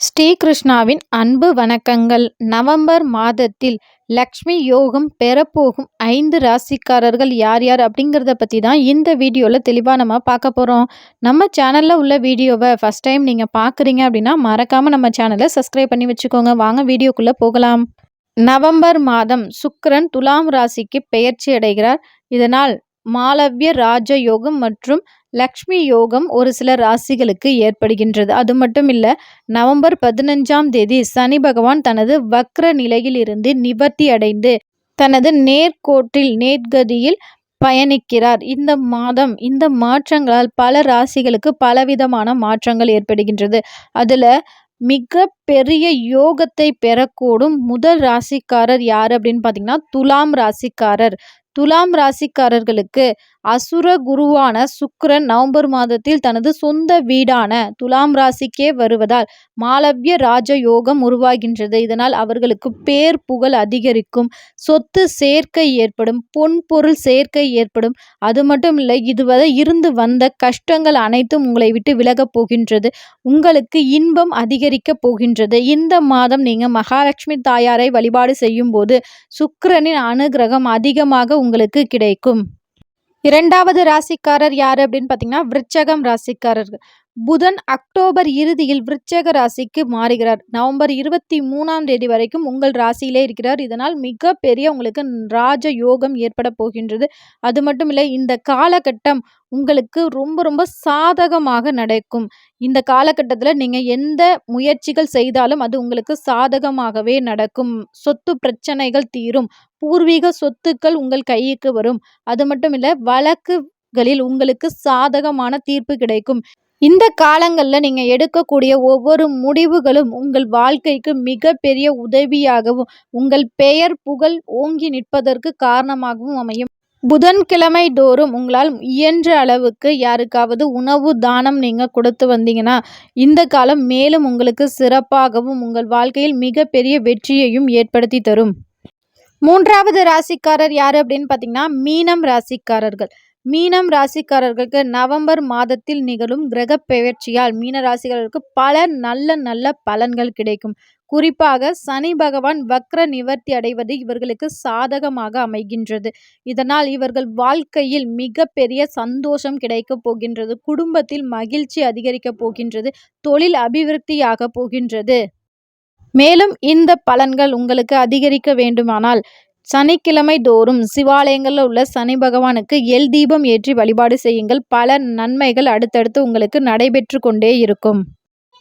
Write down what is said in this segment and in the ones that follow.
ஸ்ரீகிருஷ்ணாவின் அன்பு வணக்கங்கள். நவம்பர் மாதத்தில் லக்ஷ்மி யோகம் பெறப்போகும் ஐந்து ராசிக்காரர்கள் யார் யார் அப்படிங்கிறத பற்றி தான் இந்த வீடியோவில் தெளிவாக நம்ம பார்க்க போகிறோம் நம்ம சேனலில் உள்ள வீடியோவை ஃபஸ்ட் டைம் நீங்கள் பார்க்குறீங்க அப்படின்னா மறக்காமல் நம்ம சேனலை சப்ஸ்கிரைப் பண்ணி வச்சுக்கோங்க. வாங்க வீடியோக்குள்ளே போகலாம். நவம்பர் மாதம் சுக்கரன் துலாம் ராசிக்கு பெயர்ச்சி அடைகிறார். இதனால் மாலவ்ய ராஜ யோகம் மற்றும் லக்ஷ்மி யோகம் ஒரு சில ராசிகளுக்கு ஏற்படுகின்றது. அது மட்டும் இல்லை நவம்பர் பதினஞ்சாம் தேதி சனி பகவான் தனது வக்ர நிலையில் இருந்து நிவர்த்தி அடைந்து தனது நேர்கோட்டில் நேர்கதியில் பயணிக்கிறார். இந்த மாதம் இந்த மாற்றங்களால் பல ராசிகளுக்கு பலவிதமான மாற்றங்கள் ஏற்படுகின்றது. அதில் மிக பெரிய யோகத்தை பெறக்கூடும் முதல் ராசிக்காரர் யார் அப்படின்னு பார்த்தீங்கன்னா துலாம் ராசிக்காரர். துலாம் ராசிக்காரர்களுக்கு அசுர குருவான சுக்கிரன் நவம்பர் மாதத்தில் தனது சொந்த வீடான துலாம் ராசிக்கே வருவதால் மாலவ்ய ராஜ யோகம் உருவாகின்றது. இதனால் அவர்களுக்கு பேர் புகழ் அதிகரிக்கும். சொத்து சேர்க்கை ஏற்படும். பொன் பொருள் சேர்க்கை ஏற்படும். அது மட்டும் இல்லை இதுவரை இருந்து வந்த கஷ்டங்கள் அனைத்தும் உங்களை விட்டு விலகப் போகின்றது. உங்களுக்கு இன்பம் அதிகரிக்கப் போகின்றது. இந்த மாதம் நீங்கள் மகாலட்சுமி தாயாரை வழிபாடு செய்யும் போது சுக்கிரனின் அனுகிரகம் அதிகமாக உங்களுக்கு கிடைக்கும். இரண்டாவது ராசிக்காரர் யார் அப்படின்னு பார்த்தீங்கன்னா விருச்சகம் ராசிக்காரர்கள். புதன் அக்டோபர் இறுதியில் விருச்சக ராசிக்கு மாறுகிறார். நவம்பர் இருபத்தி மூணாம் தேதி வரைக்கும் உங்கள் ராசியிலே இருக்கிறார். இதனால் மிக பெரிய உங்களுக்கு ராஜ யோகம் ஏற்பட போகின்றது. அது மட்டும் இல்லை இந்த காலகட்டம் உங்களுக்கு ரொம்ப ரொம்ப சாதகமாக நடக்கும். இந்த காலகட்டத்தில் நீங்கள் எந்த முயற்சிகள் செய்தாலும் அது உங்களுக்கு சாதகமாகவே நடக்கும். சொத்து பிரச்சனைகள் தீரும். பூர்வீக சொத்துக்கள் உங்கள் கைக்கு வரும். அது மட்டும் இல்லை வழக்குகளில் உங்களுக்கு சாதகமான தீர்ப்பு கிடைக்கும். இந்த காலங்களில் நீங்கள் எடுக்கக்கூடிய ஒவ்வொரு முடிவுகளும் உங்கள் வாழ்க்கைக்கு மிகப்பெரிய உதவியாகவும் உங்கள் பெயர் புகழ் ஓங்கி நிற்பதற்கு காரணமாகவும் அமையும். புதன்கிழமை தோறும் உங்களால் இயன்ற அளவுக்கு யாருக்காவது உணவு தானம் நீங்கள் கொடுத்து வந்தீங்கன்னா இந்த காலம் மேலும் உங்களுக்கு சிறப்பாகவும் உங்கள் வாழ்க்கையில் மிகப்பெரிய வெற்றியையும் ஏற்படுத்தி தரும். மூன்றாவது ராசிக்காரர் யார் அப்படின்னு பார்த்தீங்கன்னா மீனம் ராசிக்காரர்கள். மீனம் ராசிக்காரர்களுக்கு நவம்பர் மாதத்தில் நிகழும் கிரக பெயர்ச்சியால் மீன ராசிக்காரர்களுக்கு பல நல்ல நல்ல பலன்கள் கிடைக்கும். குறிப்பாக சனி பகவான் வக்ர நிவர்த்தி அடைவது இவர்களுக்கு சாதகமாக அமைகின்றது. இதனால் இவர்கள் வாழ்க்கையில் மிகப்பெரிய சந்தோஷம் கிடைக்கப் போகின்றது. குடும்பத்தில் மகிழ்ச்சி அதிகரிக்கப் போகின்றது. தொழில் அபிவிருத்தியாக போகின்றது. மேலும் இந்த பலன்கள் உங்களுக்கு அதிகரிக்க வேண்டுமானால் சனிக்கிழமை தோறும் சிவாலயங்களில் உள்ள சனி பகவானுக்கு எல் தீபம் ஏற்றி வழிபாடு செய்யுங்கள். பல நன்மைகள் அடுத்தடுத்து உங்களுக்கு நடைபெற்று கொண்டே இருக்கும்.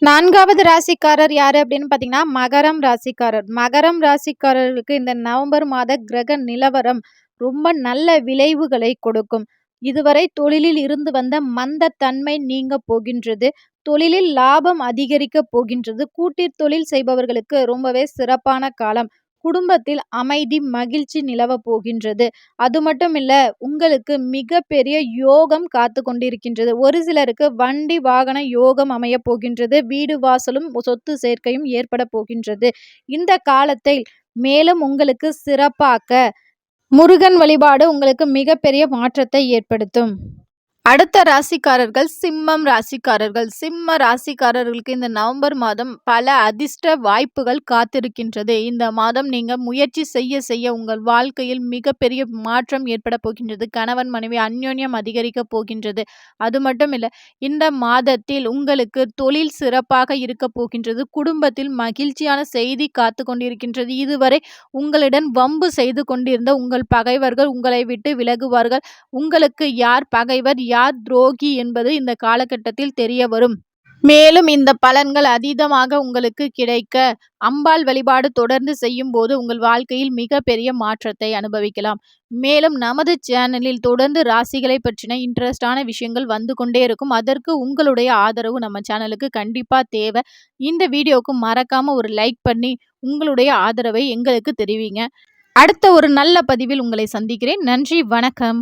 நான்காவது ராசிக்காரர் யார் அப்படின்னு பார்த்தீங்கன்னா மகரம் ராசிக்காரர். மகரம் ராசிக்காரர்களுக்கு இந்த நவம்பர் மாத கிரக நிலவரம் ரொம்ப நல்ல விளைவுகளை கொடுக்கும். இதுவரை தொழிலில் இருந்து வந்த மந்த தன்மை நீங்க போகின்றது. தொழிலில் லாபம் அதிகரிக்க போகின்றது. கூட்டிற் தொழில் செய்பவர்களுக்கு ரொம்பவே சிறப்பான காலம். குடும்பத்தில் அமைதி மகிழ்ச்சி நிலவ போகின்றது. அது மட்டும் இல்ல உங்களுக்கு மிகப்பெரிய யோகம் காத்து கொண்டிருக்கின்றது. ஒரு சிலருக்கு வண்டி வாகன யோகம் அமைய போகின்றது. வீடு வாசலும் சொத்து சேர்க்கையும் ஏற்பட போகின்றது. இந்த காலத்தை மேலும் உங்களுக்கு சிறப்பாக்க முருகன் வழிபாடு உங்களுக்கு மிகப்பெரிய மாற்றத்தை ஏற்படுத்தும். அடுத்த ராசிக்காரர்கள் சிம்மம் ராசிக்காரர்கள். சிம்ம ராசிக்காரர்களுக்கு இந்த நவம்பர் மாதம் பல அதிர்ஷ்ட வாய்ப்புகள் காத்திருக்கின்றது. இந்த மாதம் நீங்கள் முயற்சி செய்ய செய்ய உங்கள் வாழ்க்கையில் மிகப்பெரிய மாற்றம் ஏற்பட போகின்றது. கணவன் மனைவி அந்யோன்யம் அதிகரிக்க போகின்றது. அது மட்டும் இல்லை இந்த மாதத்தில் உங்களுக்கு தொழில் சிறப்பாக இருக்க போகின்றது. குடும்பத்தில் மகிழ்ச்சியான செய்தி காத்து கொண்டிருக்கின்றது. இதுவரை உங்களிடம் வம்பு செய்து கொண்டிருந்த உங்கள் பகைவர்கள் உங்களை விட்டு விலகுவார்கள். உங்களுக்கு யார் பகைவர்? யார் துரோகி என்பது இந்த காலகட்டத்தில் தெரிய வரும். மேலும் இந்த பலன்கள் அதீதமாக உங்களுக்கு கிடைக்க அம்பாள் வழிபாடு தொடர்ந்து செய்யும் போது உங்கள் வாழ்க்கையில் மிகப்பெரிய மாற்றத்தை அனுபவிக்கலாம். மேலும் நமது சேனலில் தொடர்ந்து ராசிகளை பற்றின இன்ட்ரெஸ்டான விஷயங்கள் வந்து கொண்டே இருக்கும். அதற்கு உங்களுடைய ஆதரவு நம்ம சேனலுக்கு கண்டிப்பாக தேவை. இந்த வீடியோவுக்கு மறக்காம ஒரு லைக் பண்ணி உங்களுடைய ஆதரவை எங்களுக்கு தெரிவிங்க. அடுத்த ஒரு நல்ல பதிவில் உங்களை சந்திக்கிறேன். நன்றி வணக்கம்.